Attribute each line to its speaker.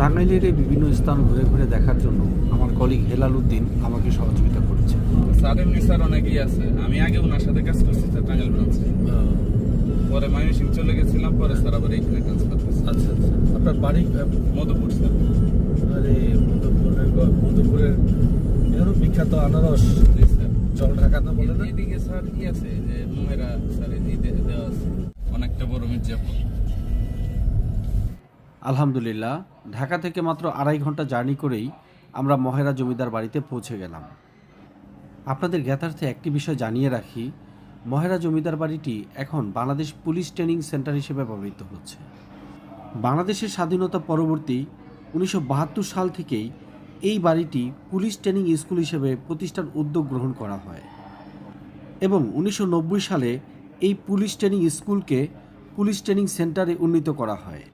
Speaker 1: টাঙ্গাইলের এই বিভিন্ন স্থান ঘুরে ঘুরে দেখার জন্য আমার কলিগ হেলাল উদ্দিন আমাকে সহযোগিতা করেছে।
Speaker 2: স্যার এমনি স্যার অনেকেই আছে। আমি আগে ওনার সাথে কাজ করছি স্যার টাঙ্গাইল ব্রাঞ্চে পরে ময়মনসিং চলে গেছিলাম পরে স্যার আবার করছে
Speaker 3: আচ্ছা আচ্ছা। আপনার বাড়ি?
Speaker 2: মধুপুর স্যার।
Speaker 3: আরে মধুপুরের মধুপুরের এরও বিখ্যাত আনারস।
Speaker 2: জি স্যার।
Speaker 3: জল ঢাকা না বলে না
Speaker 2: এদিকে স্যার কি আছে যে মোহেরা স্যার দেওয়া আছে। অনেকটা বড় মির্জাপুর।
Speaker 1: আলহামদুলিল্লাহ, ঢাকা থেকে মাত্র আড়াই ঘণ্টা জার্নি করেই আমরা মহেরা জমিদার বাড়িতে পৌঁছে গেলাম। আপনাদের জ্ঞাতার্থে একটি বিষয় জানিয়ে রাখি, মহেরা জমিদার বাড়িটি এখন বাংলাদেশ পুলিশ ট্রেনিং সেন্টার হিসেবে ব্যবহৃত হচ্ছে। বাংলাদেশের স্বাধীনতা পরবর্তী উনিশশো বাহাত্তর সাল থেকেই এই বাড়িটি পুলিশ ট্রেনিং স্কুল হিসেবে প্রতিষ্ঠার উদ্যোগ গ্রহণ করা হয় এবং উনিশশো নব্বই সালে এই পুলিশ ট্রেনিং স্কুলকে পুলিশ ট্রেনিং সেন্টারে উন্নীত করা হয়।